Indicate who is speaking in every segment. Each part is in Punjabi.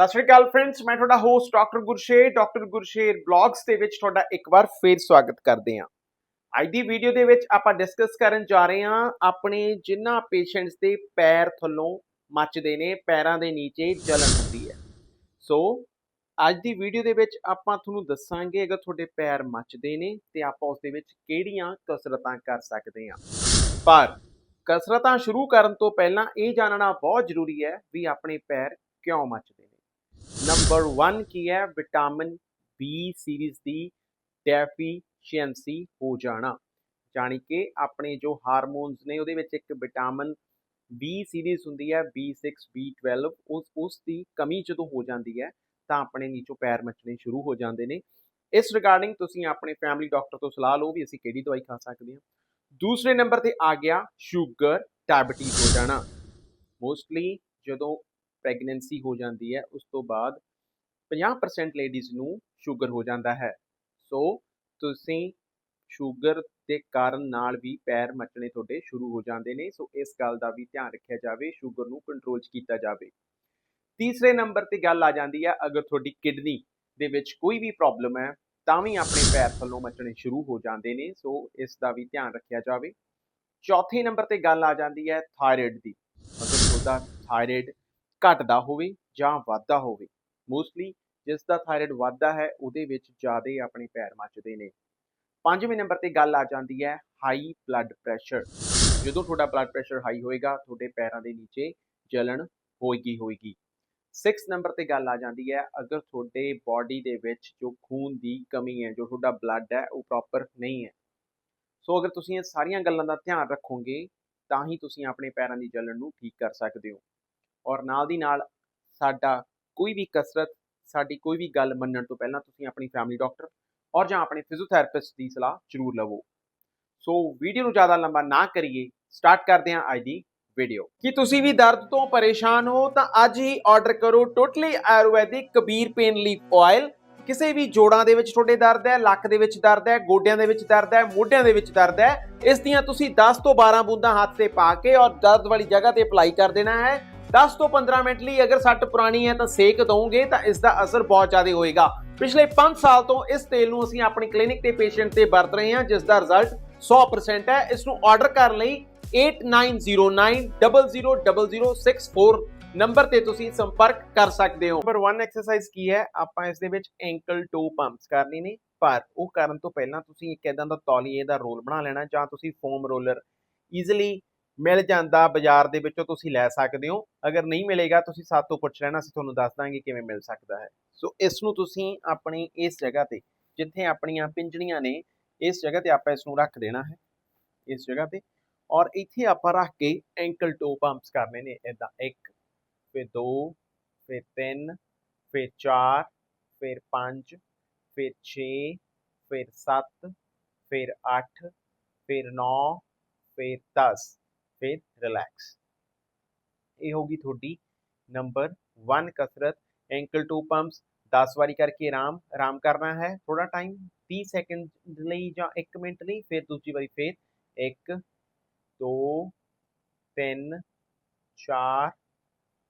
Speaker 1: ਸਤਿ ਸ਼੍ਰੀ ਅਕਾਲ ਫਰੈਂਡਸ ਮੈਂ ਤੁਹਾਡਾ host doctor Gursher doctor Gursher blogs ਦੇ ਵਿੱਚ ਤੁਹਾਡਾ ਇੱਕ ਵਾਰ ਫੇਰ ਸਵਾਗਤ ਕਰਦੇ ਹਾਂ। ਅੱਜ ਦੀ ਵੀਡੀਓ ਦੇ ਵਿੱਚ ਆਪਾਂ ਡਿਸਕਸ ਕਰਨ ਜਾ ਰਹੇ ਹਾਂ ਆਪਣੇ ਜਿਨ੍ਹਾਂ ਪੇਸ਼ੈਂਟਸ ਦੇ ਪੈਰ ਥੱਲੋਂ ਮੱਚਦੇ ਨੇ, ਪੈਰਾਂ ਦੇ ਨੀਚੇ ਜਲਨ ਹੁੰਦੀ ਹੈ। ਸੋ ਅੱਜ ਦੀ ਵੀਡੀਓ ਦੇ ਵਿੱਚ ਆਪਾਂ ਤੁਹਾਨੂੰ ਦੱਸਾਂਗੇ ਅਗਰ ਤੁਹਾਡੇ ਪੈਰ ਮੱਚਦੇ ਨੇ ਤੇ ਆਪਾਂ ਉਸ ਦੇ ਵਿੱਚ ਕਿਹੜੀਆਂ ਕਸਰਤਾਂ ਕਰ ਸਕਦੇ ਹਾਂ। ਪਰ ਕਸਰਤਾਂ ਸ਼ੁਰੂ ਕਰਨ ਤੋਂ ਪਹਿਲਾਂ ਇਹ ਜਾਣਨਾ ਬਹੁਤ ਜ਼ਰੂਰੀ ਹੈ ਵੀ ਆਪਣੇ ਪੈਰ ਕਿਉਂ ਮੱਚਦੇ ਨੇ। ਨੰਬਰ 1 ਕੀ ਹੈ? ਵਿਟਾਮਿਨ ਬੀ ਸੀਰੀਜ਼ ਦੀ ਡੈਫੀਸ਼ੀਐਂਸੀ ਹੋ ਜਾਣਾ। ਜਾਣੀ ਕਿ ਆਪਣੇ ਜੋ ਹਾਰਮੋਨਸ ਨੇ, ਉਹਦੇ ਵਿੱਚ ਇੱਕ ਵਿਟਾਮਿਨ ਬੀ ਸੀਰੀਜ਼ ਹੁੰਦੀ ਹੈ B6 B12 ਉਸ ਉਸ ਦੀ ਕਮੀ ਜਦੋਂ ਹੋ ਜਾਂਦੀ ਹੈ, ਤਾਂ ਆਪਣੇ ਨੀਚੋਂ ਪੈਰ ਮੱਚਣੇ ਸ਼ੁਰੂ ਹੋ ਜਾਂਦੇ ਨੇ। ਇਸ ਰਿਗਾਰਡਿੰਗ ਤੁਸੀਂ ਆਪਣੇ ਫੈਮਿਲੀ ਡਾਕਟਰ ਤੋਂ ਸਲਾਹ ਲਓ ਵੀ ਅਸੀਂ ਕਿਹੜੀ ਦਵਾਈ ਖਾ ਸਕਦੇ ਹਾਂ। ਦੂਸਰੇ ਨੰਬਰ ਤੇ ਆ ਗਿਆ ਸ਼ੂਗਰ ਡਾਇਬੀਟੀਜ਼ ਹੋ ਜਾਣਾ। ਮੋਸਟਲੀ ਜਦੋਂ ਪ੍ਰੈਗਨੈਂਸੀ ਹੋ ਜਾਂਦੀ ਹੈ, ਉਸ ਤੋਂ ਬਾਅਦ 50% ਲੇਡੀਜ਼ ਨੂੰ ਸ਼ੂਗਰ ਹੋ ਜਾਂਦਾ ਹੈ। ਸੋ ਤੁਸੀਂ ਸ਼ੂਗਰ ਦੇ ਕਾਰਨ ਨਾਲ ਵੀ ਪੈਰ ਮੱਚਣੇ ਤੁਹਾਡੇ ਸ਼ੁਰੂ ਹੋ ਜਾਂਦੇ ਨੇ। ਸੋ ਇਸ ਗੱਲ ਦਾ ਵੀ ਧਿਆਨ ਰੱਖਿਆ ਜਾਵੇ ਸ਼ੂਗਰ ਨੂੰ ਕੰਟਰੋਲ 'ਚ ਕੀਤਾ ਜਾਵੇ। ਤੀਸਰੇ ਨੰਬਰ ਤੇ ਗੱਲ ਆ ਜਾਂਦੀ ਹੈ, ਅਗਰ ਤੁਹਾਡੀ ਕਿਡਨੀ ਦੇ ਵਿੱਚ ਕੋਈ ਵੀ ਪ੍ਰੋਬਲਮ ਹੈ, ਤਾਂ ਵੀ ਆਪਣੇ ਪੈਰ ਥੱਲੋਂ ਮੱਚਣੇ ਸ਼ੁਰੂ ਹੋ ਜਾਂਦੇ ਨੇ। ਸੋ ਇਸ ਦਾ ਵੀ ਧਿਆਨ ਰੱਖਿਆ ਜਾਵੇ। ਚੌਥੇ ਨੰਬਰ ਤੇ ਗੱਲ ਆ ਜਾਂਦੀ ਹੈ ਥਾਇਰਾਇਡ ਦੀ। ਅਗਰ ਤੁਹਾਡਾ ਥਾਇਰਾਇਡ ਘਟਦਾ ਹੋਵੇ ਜਾਂ ਵੱਧਦਾ ਹੋਵੇ। ਮੋਸਟਲੀ ਜਿਸ ਦਾ ਥਾਇਰਾਇਡ ਵੱਧਦਾ ਹੈ, ਉਹਦੇ ਵਿੱਚ ਜ਼ਿਆਦਾ ਆਪਣੇ ਪੈਰ ਮੱਚਦੇ ਨੇ। ਪੰਜਵੇਂ ਨੰਬਰ ਤੇ ਗੱਲ ਆ ਜਾਂਦੀ ਹੈ ਹਾਈ ਬਲੱਡ ਪ੍ਰੈਸ਼ਰ ਜਦੋਂ ਤੁਹਾਡਾ ਬਲੱਡ ਪ੍ਰੈਸ਼ਰ ਹਾਈ ਹੋਏਗਾ, ਤੁਹਾਡੇ ਪੈਰਾਂ ਦੇ ਨੀਚੇ ਜਲਣ ਹੋਏਗੀ ਹੋਏਗੀ। 6 ਨੰਬਰ ਤੇ ਗੱਲ ਆ ਜਾਂਦੀ ਹੈ ਅਗਰ ਤੁਹਾਡੇ ਬਾਡੀ ਦੇ ਵਿੱਚ ਜੋ ਖੂਨ ਦੀ ਕਮੀ ਹੈ, ਜੋ ਤੁਹਾਡਾ ਬਲੱਡ ਹੈ, ਉਹ ਪ੍ਰੋਪਰ ਨਹੀਂ ਹੈ। ਸੋ ਅਗਰ ਤੁਸੀਂ ਇਹ ਸਾਰੀਆਂ ਗੱਲਾਂ ਦਾ ਧਿਆਨ ਰੱਖੋਗੇ, ਤਾਂ ਹੀ ਤੁਸੀਂ ਆਪਣੇ ਪੈਰਾਂ ਦੀ ਜਲਣ ਨੂੰ ਠੀਕ ਕਰ ਸਕਦੇ ਹੋ। ਔਰ ਨਾਲ ਦੀ ਨਾਲ ਸਾਡਾ ਕੋਈ ਵੀ ਕਸਰਤ, ਸਾਡੀ ਕੋਈ ਵੀ ਗੱਲ ਮੰਨਣ ਤੋਂ ਪਹਿਲਾਂ ਤੁਸੀਂ ਆਪਣੀ ਫੈਮਿਲੀ ਡਾਕਟਰ ਔਰ ਜਾਂ ਆਪਣੇ ਫਿਜ਼ੀਓਥੈਰੇਪਿਸਟ ਦੀ ਸਲਾਹ ਜ਼ਰੂਰ ਲਵੋ। ਸੋ ਵੀਡੀਓ ਨੂੰ ਜ਼ਿਆਦਾ ਲੰਬਾ ਨਾ ਕਰੀਏ ਸਟਾਰਟ ਕਰਦੇ ਹਾਂ ਅੱਜ ਦੀ ਵੀਡੀਓ ਕੀ ਤੁਸੀਂ ਵੀ ਦਰਦ ਤੋਂ ਪਰੇਸ਼ਾਨ ਹੋ, ਤਾਂ ਅੱਜ ਹੀ ਆਰਡਰ ਕਰੋ totally Ayurvedic Kabir pain leaf oil ਕਿਸੇ ਵੀ ਜੋੜਾਂ ਦੇ ਵਿੱਚ ਤੁਹਾਡੇ ਦਰਦ ਹੈ, ਲੱਕ ਦੇ ਵਿੱਚ ਦਰਦ ਹੈ, ਗੋਡਿਆਂ ਦੇ ਵਿੱਚ ਦਰਦ ਹੈ, ਮੋਢਿਆਂ ਦੇ ਵਿੱਚ ਦਰਦ ਹੈ, ਇਸ ਦੀਆਂ ਤੁਸੀਂ 10 ਤੋਂ 12 ਬੂੰਦਾਂ ਹੱਥ ਤੇ ਪਾ ਕੇ ਔਰ ਦਰਦ ਵਾਲੀ ਜਗ੍ਹਾ ਤੇ ਅਪਲਾਈ ਕਰ ਦੇਣਾ ਹੈ। 10 ਤੋਂ 15 ਮਿੰਟ ਲਈ ਅਗਰ ਸੱਟ ਪੁਰਾਣੀ ਹੈ ਤਾਂ ਸੇਕ ਦਵੋਗੇ ਤਾਂ ਇਸ ਦਾ ਅਸਰ ਬਹੁਤ ਜ਼ਿਆਦਾ ਹੋਏਗਾ। ਪਿਛਲੇ 5 ਸਾਲ ਤੋਂ ਇਸ ਤੇਲ ਨੂੰ ਅਸੀਂ ਆਪਣੀ ਕਲੀਨਿਕ ਤੇ ਪੇਸ਼ੈਂਟ ਤੇ ਵਰਤ ਰਹੇ ਹਾਂ, ਜਿਸ ਦਾ ਰਿਜ਼ਲਟ 100% ਹੈ। ਇਸ ਨੂੰ ਆਰਡਰ ਕਰਨ ਲਈ 8909000064 ਨੰਬਰ ਤੇ ਤੁਸੀਂ ਸੰਪਰਕ ਕਰ ਸਕਦੇ ਹੋ। ਨੰਬਰ 1 ਐਕਸਰਸਾਈਜ਼ ਕੀ ਹੈ? ਆਪਾਂ ਇਸ ਦੇ ਵਿੱਚ ਐਂਕਲ ਟੋ ਪੰਪਸ ਕਰਨੀ ਨੇ, ਪਰ ਉਹ ਕਰਨ ਤੋਂ ਪਹਿਲਾਂ ਤੁਸੀਂ ਇੱਕ ਇਦਾਂ ਦਾ ਤੌਲੀਏ ਦਾ ਰੋਲ ਬਣਾ ਲੈਣਾ ਜਾਂ ਤੁਸੀਂ ਫੋਮ ਰੋਲਰ ਈਜ਼ੀਲੀ ਮਿਲ ਜਾਂਦਾ ਬਾਜ਼ਾਰ ਦੇ ਵਿੱਚੋਂ ਤੁਸੀਂ ਲੈ ਸਕਦੇ ਹੋ। ਅਗਰ ਨਹੀਂ ਮਿਲੇਗਾ ਤੁਸੀਂ ਸਾਤੋਂ ਪੁੱਛ ਲੈਣਾ, ਅਸੀਂ ਤੁਹਾਨੂੰ ਦੱਸ ਦਾਂਗੇ ਕਿਵੇਂ ਮਿਲ ਸਕਦਾ ਹੈ। ਸੋ ਇਸ ਨੂੰ ਤੁਸੀਂ ਆਪਣੀ ਇਸ ਜਗ੍ਹਾ ਤੇ, ਜਿੱਥੇ ਆਪਣੀਆਂ ਪਿੰਜੜੀਆਂ ਨੇ, ਇਸ ਜਗ੍ਹਾ ਤੇ ਆਪਾਂ ਇਸ ਨੂੰ ਰੱਖ ਦੇਣਾ ਹੈ। ਇਸ ਜਗ੍ਹਾ ਤੇ। ਔਰ ਇੱਥੇ ਆਪਾਂ ਰੱਖ ਕੇ ਐਂਕਲ ਟੋ ਪੰਪਸ ਕਰਨੇ ਨੇ ਇਦਾਂ ਇੱਕ, ਫਿਰ ਦੋ, ਫਿਰ ਤਿੰਨ, ਫਿਰ ਚਾਰ, ਫਿਰ ਪੰਜ, ਫਿਰ 6 ਫਿਰ 7 ਫਿਰ 8 ਫਿਰ 9 ਫਿਰ 10 ਫਿਰ ਰਿਲੈਕਸ ਇਹ ਹੋਗੀ ਤੁਹਾਡੀ ਨੰਬਰ 1 ਕਸਰਤ ਐਂਕਲ ਟੂ ਪੰਪਸ 10 ਵਾਰੀ ਕਰਕੇ ਆਰਾਮ ਆਰਾਮ ਕਰਨਾ ਹੈ ਥੋੜਾ ਟਾਈਮ 30 ਸੈਕਿੰਡ ਲਈ ਜਾਂ 1 ਮਿੰਟ ਲਈ ਫਿਰ ਦੂਜੀ ਵਾਰੀ ਫਿਰ 1 2 3 4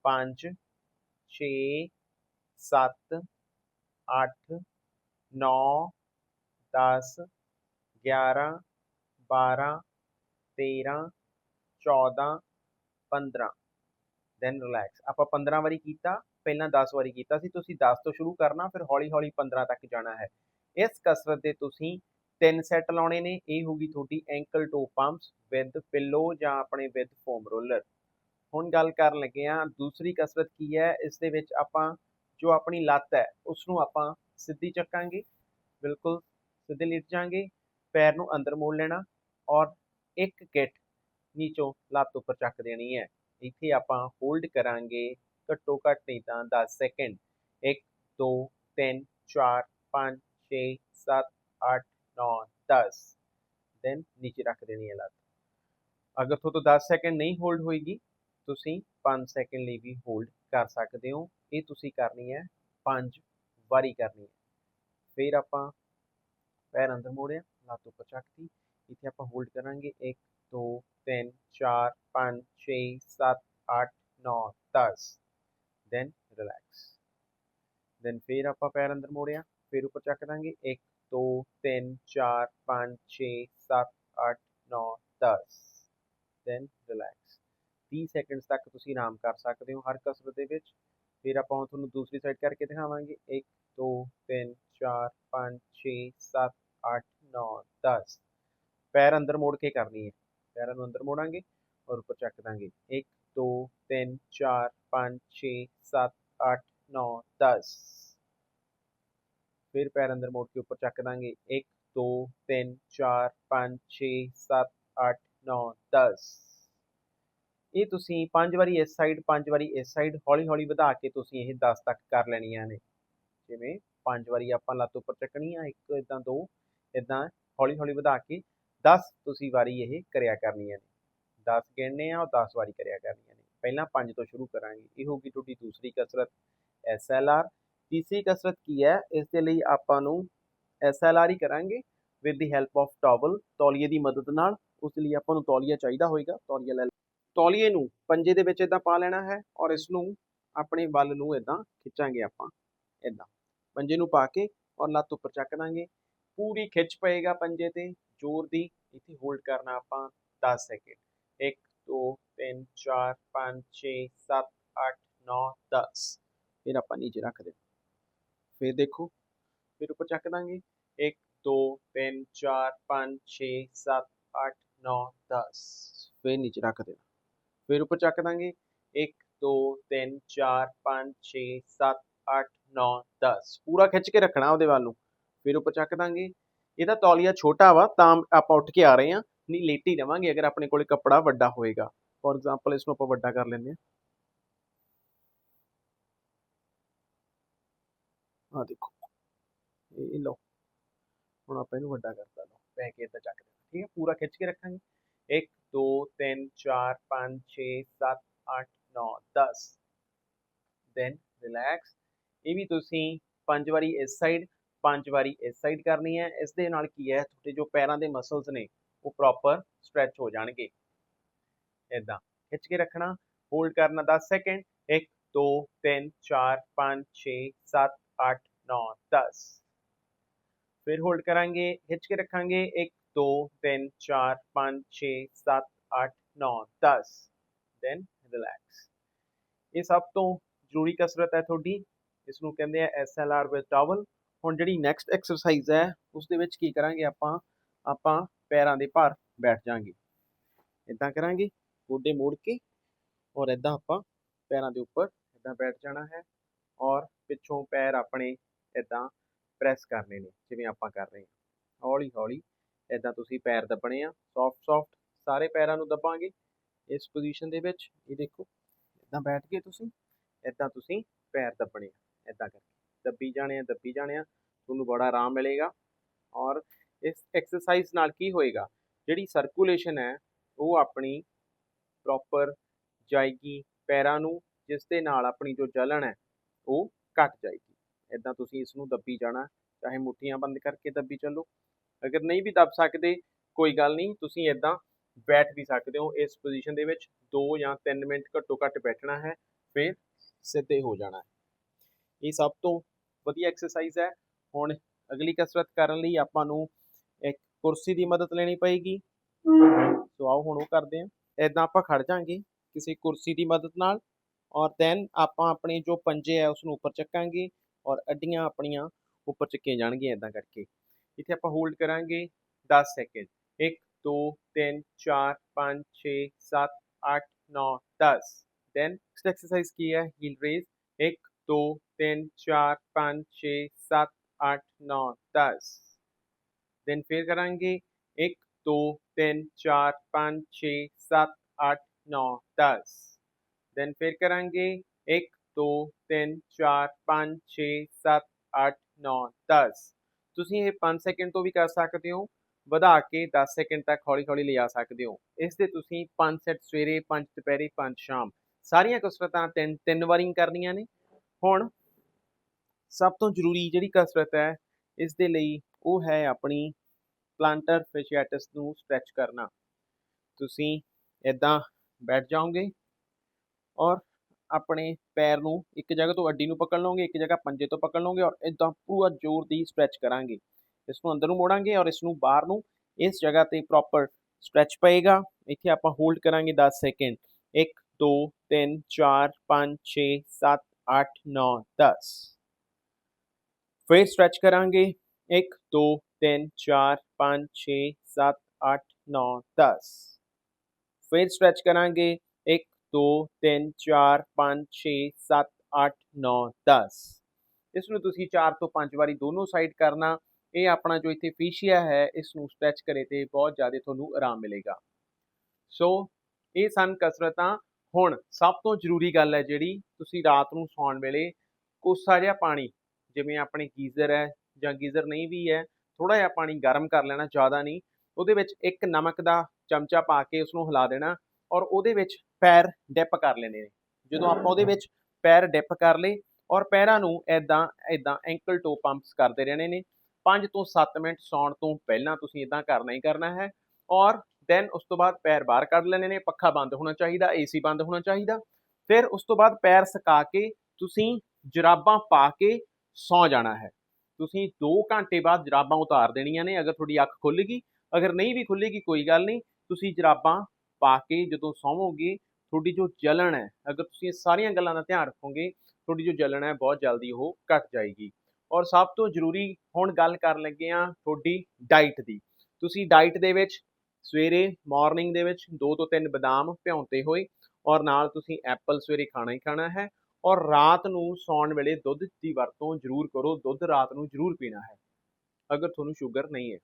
Speaker 1: 5 6 7 8 9 10 11 12 13 14 15 ਦੈਨ ਰਿਲੈਕਸ ਆਪਾਂ 15 ਵਾਰੀ ਕੀਤਾ, ਪਹਿਲਾਂ 10 ਵਾਰੀ ਕੀਤਾ ਸੀ, ਤੁਸੀਂ 10 ਤੋਂ ਸ਼ੁਰੂ ਕਰਨਾ, ਫਿਰ ਹੌਲੀ ਹੌਲੀ 15 ਤੱਕ ਜਾਣਾ ਹੈ। ਇਸ ਕਸਰਤ ਦੇ ਤੁਸੀਂ ਤਿੰਨ ਸੈੱਟ ਲਾਉਣੇ ਨੇ, ਇਹ ਹੋਗੀ ਤੁਹਾਡੀ ankle toe pumps with pillow ਜਾਂ ਆਪਣੇ ਵਿਦ ਫੋਮ ਰੋਲਰ ਹੁਣ ਗੱਲ ਕਰਨ ਲੱਗੇ ਆ ਦੂਸਰੀ ਕਸਰਤ ਕੀ ਹੈ, ਇਸ ਦੇ ਵਿੱਚ ਆਪਾਂ ਜੋ ਆਪਣੀ ਲੱਤ ਹੈ ਉਸ ਨੂੰ ਆਪਾਂ ਸਿੱਧੀ ਚੱਕਾਂਗੇ, ਬਿਲਕੁਲ ਸਿੱਧੇ ਲਿਟ ਜਾਾਂਗੇ, ਪੈਰ ਨੂੰ ਅੰਦਰ ਮੋੜ ਲੈਣਾ ਔਰ ਇੱਕ ਗਿੱਟ ਨੀਚੋਂ ਲੱਤ ਉੱਪਰ ਚੱਕ ਦੇਣੀ ਹੈ। ਇੱਥੇ ਆਪਾਂ ਹੋਲਡ ਕਰਾਂਗੇ, ਘੱਟੋ ਘੱਟ ਨਹੀਂ ਤਾਂ 10 ਸੈਕਿੰਡ 1 2 3 4 5 6 7 8 9 10 ਦੈਨ ਨੀਚੇ ਰੱਖ ਦੇਣੀ ਹੈ ਲੱਤ। ਅਗਰ ਤੁਹਾਨੂੰ ਤੋਂ 10 ਸੈਕਿੰਡ ਨਹੀਂ ਹੋਲਡ ਹੋਏਗੀ, ਤੁਸੀਂ 5 ਸੈਕਿੰਡ ਲਈ ਵੀ ਹੋਲਡ ਕਰ ਸਕਦੇ ਹੋ। ਇਹ ਤੁਸੀਂ ਕਰਨੀ ਹੈ 5 ਵਾਰੀ ਕਰਨੀ ਹੈ। ਫਿਰ ਆਪਾਂ ਪੈਰ ਅੰਦਰ ਮੋੜਿਆ, ਲੱਤ ਉੱਪਰ ਚੱਕਤੀ। ਇੱਥੇ ਆਪਾਂ ਹੋਲਡ ਕਰਾਂਗੇ। 1 2 3 4 5 6 7 8 9 10 ਦੈਨ ਰਿਲੈਕਸ ਦੈਨ ਫਿਰ ਆਪਾਂ ਪੈਰ ਅੰਦਰ ਮੋੜਿਆ, ਫਿਰ ਉੱਪਰ ਚੱਕ ਦਾਂਗੇ। 1 2 3 4 5 6 7 8 9 10 ਦੈਨ ਰਿਲੈਕਸ 30 ਸੈਕਿੰਡਸ ਤੱਕ ਤੁਸੀਂ ਆਰਾਮ ਕਰ ਸਕਦੇ ਹੋ ਹਰ ਕਸਰਤ ਦੇ ਵਿੱਚ। ਫਿਰ ਆਪਾਂ ਹੁਣ ਤੁਹਾਨੂੰ ਦੂਸਰੀ ਸਾਈਡ ਕਰਕੇ ਦਿਖਾਵਾਂਗੇ। 1 2 3 4 5 6 7 8 9 10 ਪੈਰ ਅੰਦਰ ਮੋੜ ਕੇ ਕਰਨੀ ਹੈ। ਪੈਰਾਂ ਨੂੰ ਅੰਦਰ ਮੋੜਾਂਗੇ ਔਰ ਉੱਪਰ ਚੱਕ ਦਾਂਗੇ। 1 2 3 4 5 6 7 8 9 10 ਫਿਰ ਪੈਰ ਅੰਦਰ ਮੋੜ ਕੇ ਉੱਪਰ ਚੱਕ ਦਾਂਗੇ। 1 2 3 4 5 6 7 8 9 10 ਇਹ ਤੁਸੀਂ ਪੰਜ ਵਾਰੀ ਇਸ ਸਾਈਡ ਪੰਜ ਵਾਰੀ ਇਸ ਸਾਈਡ ਹੌਲੀ ਹੌਲੀ ਵਧਾ ਕੇ ਤੁਸੀਂ ਇਹ 10 ਤੱਕ ਕਰ ਲੈਣੀਆਂ ਨੇ। ਜਿਵੇਂ ਪੰਜ ਵਾਰੀ ਆਪਾਂ ਲੱਤ ਉੱਪਰ ਚੱਕਣੀ ਆ, ਇੱਕ ਇਦਾਂ ਦੋ ਇਦਾਂ ਹੌਲੀ ਹੌਲੀ ਵਧਾ ਕੇ 10 ਤੁਸੀਂ ਵਾਰੀ ਇਹ ਕਰਿਆ ਕਰਨੀਆਂ ਨੇ। 10 ਗਿਣਨੇ ਆ ਔਰ 10 ਵਾਰੀ ਕਰਿਆ ਕਰਨੀਆਂ ਨੇ। ਪਹਿਲਾਂ 5 ਤੋਂ ਸ਼ੁਰੂ ਕਰਾਂਗੇ। ਇਹ ਹੋਗੀ ਤੁਹਾਡੀ ਦੂਸਰੀ ਕਸਰਤ SLR ਤੀਸਰੀ ਕਸਰਤ ਕੀ ਹੈ? ਇਸ ਦੇ ਲਈ ਆਪਾਂ ਨੂੰ SLR ਹੀ ਕਰਾਂਗੇ with the help of towel ਤੌਲੀਏ ਦੀ ਮਦਦ ਨਾਲ। ਉਸ ਲਈ ਆਪਾਂ ਨੂੰ ਤੌਲੀਆ ਚਾਹੀਦਾ ਹੋਏਗਾ, ਤੌਲੀਆ ਲੈ ਤੌਲੀਏ ਨੂੰ ਪੰਜੇ ਦੇ ਵਿੱਚ ਇਦਾਂ ਪਾ ਲੈਣਾ ਹੈ ਔਰ ਇਸ ਨੂੰ ਆਪਣੇ ਵੱਲ ਨੂੰ ਇਦਾਂ ਖਿੱਚਾਂਗੇ ਆਪਾਂ ਇਦਾਂ ਪੰਜੇ ਨੂੰ ਪਾ ਕੇ ਔਰ ਲੱਤ ਉੱਪਰ ਚੱਕ ਦਾਂਗੇ। ਪੂਰੀ ਖਿੱਚ ਪਏਗਾ ਪੰਜੇ ਤੇ। ਜ਼ੋਰ ਦੀ, ਇੱਥੇ ਹੋਲਡ ਕਰਨਾ ਆਪਾਂ 10 ਸੈਕਿੰਡ 1 2 3 4 5 6 7 8 9 10 ਫਿਰ ਆਪਾਂ ਨੀਚੇ ਰੱਖ ਦੇ ਫਿਰ ਦੇਖੋ, ਫਿਰ ਉੱਪਰ ਚੱਕ ਦਾਂਗੇ। 1 2 3 4 5 6 7 8 9 10 ਫਿਰ ਨੀਚੇ ਰੱਖ ਦੇਣਾ। ਫਿਰ ਉੱਪਰ ਚੱਕ ਦਾਂਗੇ। 1 2 3 4 5 6 7 8 9 10 ਪੂਰਾ ਖਿੱਚ ਕੇ ਰੱਖਣਾ ਉਹਦੇ ਵੱਲ ਨੂੰ। ਫਿਰ ਉੱਪਰ ਚੱਕ ਦਾਂਗੇ। ਇਹਦਾ ਤੌਲੀਆ ਛੋਟਾ ਵਾ, ਤਾਂ ਆਪਾਂ ਉੱਠ ਕੇ ਆ ਰਹੇ ਹਾਂ। ਨਹੀਂ, ਲੇਟੀ ਰਵਾਂਗੇ ਅਗਰ ਆਪਣੇ ਕੋਲੇ ਕੱਪੜਾ ਵੱਡਾ ਹੋਏਗਾ। ਫੋਰ ਐਗਜ਼ਾਮਪਲ ਇਸ ਨੂੰ ਆਪਾਂ ਵੱਡਾ ਕਰ ਲੈਂਦੇ ਹਾਂ। ਆ ਦੇਖੋ। ਇਹ ਲਓ। ਹੁਣ ਆਪਾਂ ਇਹਨੂੰ ਵੱਡਾ ਕਰਤਾ ਲਓ। ਪੈ ਕੇ ਇੱਦਾਂ ਚੱਕ ਦੇਣਾ ਠੀਕ ਹੈ, ਪੂਰਾ ਖਿੱਚ ਕੇ ਰੱਖਾਂਗੇ। 1 2 3 4 5 6 7 8 9 10 ਦੈਨ ਰਿਲੈਕਸ ਇਹ ਵੀ ਤੁਸੀਂ ਪੰਜ ਵਾਰੀ ਇਸ ਸਾਈਡ ਪੰਜ ਵਾਰੀ ਇਸ ਸਾਈਡ ਕਰਨੀ ਹੈ। ਇਸ ਦੇ ਨਾਲ ਕੀ ਹੈ? ਤੁਹਾਡੇ ਜੋ ਪੈਰਾਂ ਦੇ ਮਸਲਸ ਨੇ, ਉਹ ਪ੍ਰੋਪਰ ਸਟ੍ਰੈਚ ਹੋ ਜਾਣਗੇ। ਇਦਾਂ ਖਿੱਚ ਕੇ ਰੱਖਣਾ ਹੋਲਡ ਕਰਨਾ 10 ਸੈਕਿੰਡ 1 2 3 4 5 6 7 8 9 10 ਫਿਰ ਹੋਲਡ ਕਰਾਂਗੇ, ਖਿੱਚ ਕੇ ਰੱਖਾਂਗੇ। 1 2 3 4 5 6 7 8 9 10 ਦੈਨ ਰਿਲੈਕਸ ਇਹ ਸਭ ਤੋਂ ਜ਼ਰੂਰੀ ਕਸਰਤ ਹੈ ਤੁਹਾਡੀ। ਇਸ ਨੂੰ ਕਹਿੰਦੇ ਆ SLR ਵਿਦ ਟਾਵਲ ਹੁਣ ਜਿਹੜੀ ਨੈਕਸਟ ਐਕਸਰਸਾਈਜ਼ ਹੈ ਉਸ ਦੇ ਵਿੱਚ ਕੀ ਕਰਾਂਗੇ ਆਪਾਂ? ਆਪਾਂ ਪੈਰਾਂ ਦੇ ਭਾਰ ਬੈਠ ਜਾਾਂਗੇ ਇਦਾਂ ਕਰਾਂਗੇ, ਗੋਡੇ ਮੋੜ ਕੇ ਔਰ ਇਦਾਂ ਆਪਾਂ ਪੈਰਾਂ ਦੇ ਉੱਪਰ ਇਦਾਂ ਬੈਠ ਜਾਣਾ ਹੈ ਔਰ ਪਿੱਛੋਂ ਪੈਰ ਆਪਣੇ ਇਦਾਂ ਪ੍ਰੈਸ ਕਰਨੇ ਨੇ, ਜਿਵੇਂ ਆਪਾਂ ਕਰ ਰਹੇ ਹਾਂ। ਹੌਲੀ ਹੌਲੀ ਇਦਾਂ ਤੁਸੀਂ ਪੈਰ ਦੱਬਣੇ ਆ ਸੌਫਟ ਸੌਫਟ ਸਾਰੇ ਪੈਰਾਂ ਨੂੰ ਦੱਬਾਂਗੇ ਇਸ ਪੋਜੀਸ਼ਨ ਦੇ ਵਿੱਚ। ਇਹ ਦੇਖੋ ਇਦਾਂ ਬੈਠ ਕੇ ਤੁਸੀਂ ਇਦਾਂ ਤੁਸੀਂ ਪੈਰ ਦੱਬਣੇ ਆ ਇਦਾਂ ਕਰਕੇ। ਦੱਬੀ ਜਾਣੇ ਆ, ਦੱਬੀ ਜਾਣੇ ਆ, ਤੁਹਾਨੂੰ ਬੜਾ ਆਰਾਮ ਮਿਲੇਗਾ। ਔਰ ਇਸ ਐਕਸਰਸਾਈਜ਼ ਨਾਲ ਕੀ ਹੋਏਗਾ? ਜਿਹੜੀ ਸਰਕੂਲੇਸ਼ਨ ਹੈ, ਉਹ ਆਪਣੀ ਪ੍ਰੋਪਰ ਜਾਏਗੀ ਪੈਰਾਂ ਨੂੰ, ਜਿਸ ਦੇ ਨਾਲ ਆਪਣੀ ਜੋ ਜਲਣ ਹੈ, ਉਹ ਘਟ ਜਾਏਗੀ। ਇਦਾਂ ਤੁਸੀਂ ਇਸ ਨੂੰ ਦੱਬੀ ਜਾਣਾ, ਚਾਹੇ ਮੁੱਠੀਆਂ ਬੰਦ ਕਰਕੇ ਦੱਬੀ ਚੱਲੋ। ਅਗਰ ਨਹੀਂ ਵੀ ਦੱਬ ਸਕਦੇ, ਕੋਈ ਗੱਲ ਨਹੀਂ, ਤੁਸੀਂ ਇਦਾਂ ਬੈਠ ਵੀ ਸਕਦੇ ਹੋ। ਇਸ ਪੋਜੀਸ਼ਨ ਦੇ ਵਿੱਚ 2 ਜਾਂ 3 ਮਿੰਟ ਘੱਟੋ ਘੱਟ ਬੈਠਣਾ ਹੈ, ਫਿਰ ਸਿੱਧੇ ਹੋ ਜਾਣਾ ਹੈ। ਇਹ ਸਭ ਤੋਂ ਵਧੀਆ ਐਕਸਰਸਾਈਜ਼ ਹੈ। ਹੁਣ ਅਗਲੀ ਕਸਰਤ ਕਰਨ ਲਈ ਆਪਾਂ ਨੂੰ ਇੱਕ ਕੁਰਸੀ ਦੀ ਮਦਦ ਲੈਣੀ ਪਏਗੀ। ਸੋ ਆਓ ਹੁਣ ਉਹ ਕਰਦੇ ਹਾਂ। ਇਦਾਂ ਆਪਾਂ ਖੜ ਜਾਾਂਗੇ ਕਿਸੇ ਕੁਰਸੀ ਦੀ ਮਦਦ ਨਾਲ ਔਰ ਦੈਨ ਆਪਾਂ ਆਪਣੇ ਜੋ ਪੰਜੇ ਹੈ ਉਸ ਨੂੰ ਉੱਪਰ ਚੱਕਾਂਗੇ ਔਰ ਅੱਡੀਆਂ ਆਪਣੀਆਂ ਉੱਪਰ ਚੱਕੀਆਂ ਜਾਣਗੀਆਂ ਇਦਾਂ ਕਰਕੇ। ਇੱਥੇ ਆਪਾਂ ਹੋਲਡ ਕਰਾਂਗੇ 10 ਸੈਕਿੰਡ 1 2 3 4 5 6 7 8 9 10 ਦੈਨ ਨੈਕਸਟ ਐਕਸਰਸਾਈਜ਼ ਕੀ ਹੈ? ਹੀਲ ਰੇਜ਼ 1 2 3 4 5 6 7 8 9 10 ਦਿਨ ਫਿਰ ਕਰਾਂਗੇ। 1 2 3 4 5 6 7 8 9 10 ਦਿਨ ਫਿਰ ਕਰਾਂਗੇ। 1 2 3 4 5 6 7 8 9 10 ਤੁਸੀਂ ਇਹ 5 ਸੈਕਿੰਡ ਤੋਂ ਵੀ ਕਰ ਸਕਦੇ ਹੋ। ਵਧਾ ਕੇ 10 ਸੈਕਿੰਡ ਤੱਕ ਹੌਲੀ-ਹੌਲੀ ਲਿਆ ਸਕਦੇ ਹੋ। ਇਸ ਦੇ ਤੁਸੀਂ 5 ਸੈਟ ਸਵੇਰੇ 5 ਦੁਪਹਿਰੇ 5 ਸ਼ਾਮ ਸਾਰੀਆਂ ਕਸਰਤਾਂ ਤਿੰਨ ਤਿੰਨ ਵਾਰੀ ਕਰਨੀਆਂ ਨੇ। ਹੁਣ ਸਭ ਤੋਂ ਜ਼ਰੂਰੀ ਜਿਹੜੀ ਕਸਰਤ ਹੈ, ਇਸ ਦੇ ਲਈ ਉਹ ਹੈ ਆਪਣੀ ਪਲਾਂਟਰ ਫੈਸ਼ੀਆਟਸ ਨੂੰ ਸਟ੍ਰੈਚ ਕਰਨਾ। ਤੁਸੀਂ ਇਦਾਂ ਬੈਠ ਜਾਓਗੇ ਔਰ ਆਪਣੇ ਪੈਰ ਨੂੰ ਇੱਕ ਜਗ੍ਹਾ ਤੋਂ ਅੱਡੀ ਨੂੰ ਪਕੜ ਲਓਗੇ, ਇੱਕ ਜਗ੍ਹਾ ਪੰਜੇ ਤੋਂ ਪਕੜ ਲਓਗੇ ਔਰ ਇਦਾਂ ਪੂਰਾ ਜ਼ੋਰ ਦੀ ਸਟ੍ਰੈਚ ਕਰਾਂਗੇ। ਇਸ ਨੂੰ ਅੰਦਰ ਨੂੰ ਮੋੜਾਂਗੇ ਔਰ ਇਸ ਨੂੰ ਬਾਹਰ ਨੂੰ ਇਸ ਜਗ੍ਹਾ ਤੇ ਪ੍ਰੋਪਰ ਸਟ੍ਰੈਚ ਪਏਗਾ। ਇੱਥੇ ਆਪਾਂ ਹੋਲਡ ਕਰਾਂਗੇ 10 ਸੈਕਿੰਡ 1 2 3 4 5 6 7 8 9 10 ਫਿਰ ਸਟ੍ਰੈਚ ਕਰਾਂਗੇ। 1 2 3 4 5 6 7 8 9 10 ਫਿਰ ਸਟ੍ਰੈਚ ਕਰਾਂਗੇ। 1 2 3 4 5 6 7 8 9 10 ਇਸ ਨੂੰ ਤੁਸੀਂ 4 ਤੋਂ 5 ਵਾਰੀ ਦੋਨੋਂ ਸਾਈਡ ਕਰਨਾ। ਇਹ ਆਪਣਾ ਜੋ ਇੱਥੇ ਫੀਸ਼ੀਆ ਹੈ, ਇਸ ਨੂੰ ਸਟ੍ਰੈਚ ਕਰੇ ਤੇ ਬਹੁਤ ਜ਼ਿਆਦਾ ਤੁਹਾਨੂੰ ਆਰਾਮ ਮਿਲੇਗਾ। ਸੋ ਇਹ ਸਨ ਕਸਰਤਾਂ। ਹੁਣ ਸਭ ਤੋਂ ਜ਼ਰੂਰੀ ਗੱਲ ਹੈ ਜਿਹੜੀ, ਤੁਸੀਂ ਰਾਤ ਨੂੰ ਸੌਣ ਵੇਲੇ ਕੋਸਾ ਜਿਹਾ ਪਾਣੀ ਜਿਵੇਂ ਆਪਣੇ ਗੀਜ਼ਰ ਹੈ ਜਾਂ ਗੀਜ਼ਰ ਨਹੀਂ ਵੀ ਹੈ ਥੋੜਾ ਜਿਹਾ ਪਾਣੀ ਗਰਮ ਕਰ ਲੈਣਾ, ਜ਼ਿਆਦਾ ਨਹੀਂ। ਉਹਦੇ ਵਿੱਚ ਇੱਕ ਨਮਕ ਦਾ ਚਮਚਾ ਪਾ ਕੇ ਉਸ ਨੂੰ ਹਿਲਾ ਦੇਣਾ ਔਰ ਉਹਦੇ ਵਿੱਚ ਪੈਰ ਡਿਪ ਕਰ ਲੈਣੇ ਨੇ। ਜਦੋਂ ਆਪਾਂ ਉਹਦੇ ਵਿੱਚ ਪੈਰ ਡਿਪ ਕਰ ਲਏ ਔਰ ਪੈਰਾਂ ਨੂੰ ਐਦਾਂ ਐਦਾਂ ਐਂਕਲ ਟੋ ਪੰਪਸ ਕਰਦੇ ਰਹਿਣੇ ਨੇ 5 ਤੋਂ 7 ਮਿੰਟ ਸੌਣ ਤੋਂ ਪਹਿਲਾਂ ਤੁਸੀਂ ਇਦਾਂ ਕਰਨਾ ਹੀ ਕਰਨਾ ਹੈ ਔਰ ਦੈਨ ਉਸ ਤੋਂ ਬਾਅਦ ਪੈਰ ਬਾਹਰ ਕੱਢ ਲੈਣੇ ਨੇ, ਪੱਖਾ ਬੰਦ ਹੋਣਾ ਚਾਹੀਦਾ, ਏਸੀ ਬੰਦ ਹੋਣਾ ਚਾਹੀਦਾ। ਫਿਰ ਉਸ ਤੋਂ ਬਾਅਦ ਪੈਰ ਸੁਕਾ ਕੇ ਤੁਸੀਂ ਜਰਾਬਾਂ ਪਾ ਕੇ ਸੌ ਜਾਣਾ ਹੈ। ਤੁਸੀਂ 2 ਘੰਟੇ ਬਾਅਦ ਜਰਾਬਾਂ ਉਤਾਰ ਦੇਣੀਆਂ ਨੇ, ਅਗਰ ਤੁਹਾਡੀ ਅੱਖ ਖੁੱਲ ਗਈ ਅਗਰ ਨਹੀਂ ਵੀ ਖੁੱਲੇਗੀ ਕੋਈ ਗੱਲ ਨਹੀਂ। ਤੁਸੀਂ ਜਰਾਬਾਂ ਪਾ ਕੇ ਜਦੋਂ ਸੌਵੋਗੇ, ਤੁਹਾਡੀ ਜੋ ਜਲਣ ਹੈ, ਅਗਰ ਤੁਸੀਂ ਇਹ ਸਾਰੀਆਂ ਗੱਲਾਂ ਦਾ ਧਿਆਨ ਰੱਖੋਗੇ, ਤੁਹਾਡੀ ਜੋ ਜਲਣ ਹੈ, ਬਹੁਤ ਜਲਦੀ ਉਹ ਘਟ ਜਾਏਗੀ। ਔਰ ਸਭ ਤੋਂ ਜ਼ਰੂਰੀ ਹੁਣ ਗੱਲ ਕਰਨ ਲੱਗੇ ਆ ਤੁਹਾਡੀ ਡਾਈਟ ਦੀ। ਤੁਸੀਂ ਡਾਈਟ ਦੇ ਵਿੱਚ ਸਵੇਰੇ ਮਾਰਨਿੰਗ ਦੇ ਵਿੱਚ 2 ਤੋਂ 3 ਬਦਾਮ ਭਿਉਂਤੇ ਹੋਏ ਔਰ ਨਾਲ ਤੁਸੀਂ ਐਪਲ ਸਵੇਰੇ ਖਾਣਾ ਹੀ ਖਾਣਾ ਹੈ। ਔਰ ਰਾਤ ਨੂੰ ਸੌਣ ਵੇਲੇ ਦੁੱਧ ਦੀ ਵਰਤੋਂ ਜ਼ਰੂਰ ਕਰੋ, ਦੁੱਧ ਰਾਤ ਨੂੰ ਜ਼ਰੂਰ ਪੀਣਾ ਹੈ, ਅਗਰ ਤੁਹਾਨੂੰ ਸ਼ੂਗਰ ਨਹੀਂ ਹੈ।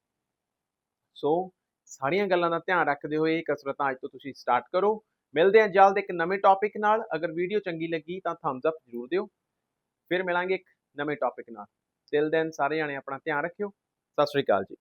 Speaker 1: ਸੋ ਸਾਰੀਆਂ ਗੱਲਾਂ ਦਾ ਧਿਆਨ ਰੱਖਦੇ ਹੋਏ ਇਹ ਕਸਰਤਾਂ ਅੱਜ ਤੋਂ ਤੁਸੀਂ ਸਟਾਰਟ ਕਰੋ। ਮਿਲਦੇ ਹਾਂ ਜਲਦ ਇੱਕ ਨਵੇਂ ਟੌਪਿਕ ਨਾਲ। ਅਗਰ ਵੀਡੀਓ ਚੰਗੀ ਲੱਗੀ ਤਾਂ ਥੰਬਸ ਅਪ ਜ਼ਰੂਰ ਦਿਓ। ਫਿਰ ਮਿਲਾਂਗੇ ਇੱਕ ਨਵੇਂ ਟੌਪਿਕ ਨਾਲ। ਟਿਲ ਦੈਨ ਸਾਰੇ ਜਾਣੇ ਆਪਣਾ ਧਿਆਨ ਰੱਖਿਓ। ਸਤਿ ਸ਼੍ਰੀ ਅਕਾਲ ਜੀ।